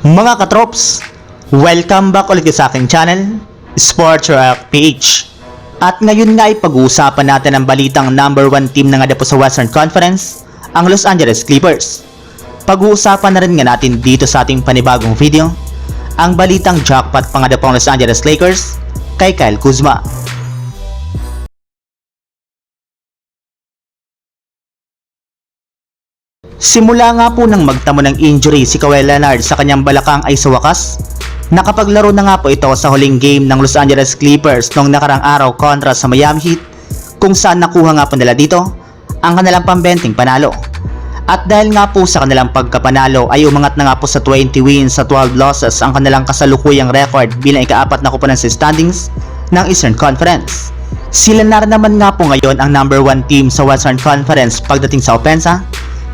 Mga katrops, welcome back ulit sa aking channel, Sports Rock PH. At ngayon nga ay pag-uusapan natin ang balitang number 1 team na nga po sa Western Conference, ang Los Angeles Clippers. Pag-uusapan na rin nga natin dito sa ating panibagong video, ang balitang jackpot pa nga po ang Los Angeles Lakers kay Kyle Kuzma. Simula nga po nang magtamo ng injury si Kawhi Leonard sa kanyang balakang ay sa wakas, nakapaglaro na nga po ito sa huling game ng Los Angeles Clippers noong nakarang araw kontra sa Miami Heat kung saan nakuha nga po nila dito ang kanilang pambenting panalo. At dahil nga po sa kanilang pagkapanalo ay umangat na nga po sa 20 wins sa 12 losses ang kanilang kasalukuyang record bilang ikaapat na kupunan sa standings ng Eastern Conference. Sila na naman nga po ngayon ang number 1 team sa Western Conference pagdating sa opensa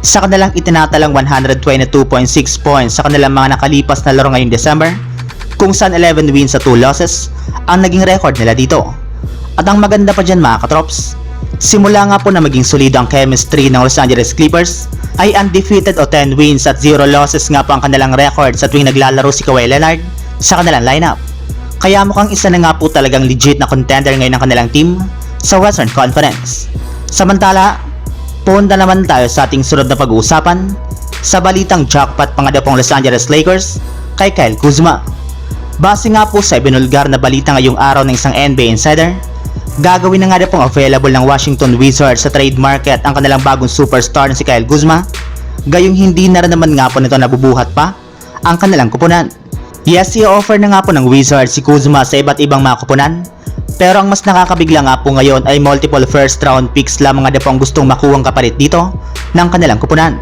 sa kanilang itinatalang 122.6 points sa kanilang mga nakalipas na laro ngayong December kung saan 11 wins sa 2 losses ang naging record nila dito. At ang maganda pa dyan mga katrops, simula nga po na maging solido ang chemistry ng Los Angeles Clippers ay undefeated o 10 wins at 0 losses nga po ang kanilang record sa tuwing naglalaro si Kawhi Leonard sa kanilang lineup. Kaya mukhang isa na nga po talagang legit na contender ngayon ng kanilang team sa Western Conference. Samantala, punta naman tayo sa ating sunod na pag-uusapan sa balitang jackpot pangadapong Los Angeles Lakers kay Kyle Kuzma. Base nga po sa ibinulgar na balita ngayong araw ng isang NBA insider, gagawin na nga na pong available ng Washington Wizards sa trade market ang kanilang bagong superstar na si Kyle Kuzma, gayong hindi na rin naman nga po nito nabubuhat pa ang kanilang kupunan. Yes, i-offer na nga po ng Wizards si Kuzma sa iba't ibang mga kupunan, pero ang mas nakakabigla nga po ngayon ay multiple first round picks lamang nga po ang gustong makuhang kapalit dito ng kanilang kupunan.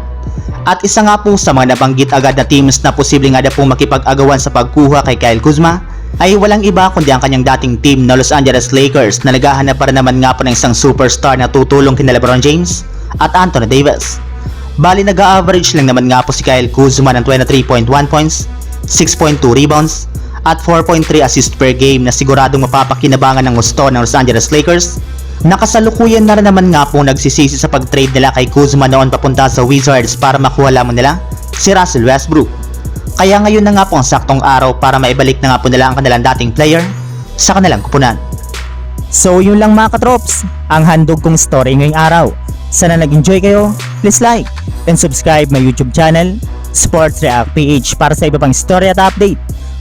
At isa nga po sa mga nabanggit agad na teams na posibleng nga po makipag-agawan sa pagkuha kay Kyle Kuzma ay walang iba kundi ang kanyang dating team na Los Angeles Lakers na naghahanap para naman nga po ng isang superstar na tutulong kina LeBron James at Anthony Davis. Bali nag-average lang naman nga po si Kyle Kuzma ng 23.1 points, 6.2 rebounds, at 4.3 assist per game na siguradong mapapakinabangan ng gusto ng Los Angeles Lakers. Nakasalukuyan na rin naman nga po nagsisisi sa pag-trade nila kay Kuzma noon papunta sa Wizards para makuha lamang nila si Russell Westbrook. Kaya ngayon na nga po ang saktong araw para maibalik na nga po nila ang kanilang dating player sa kanilang kupunan. So yun lang mga katrops, ang handog kong story ngayong araw. Sana nag-enjoy kayo, please like and subscribe my YouTube channel, Sports React PH para sa iba pang story at update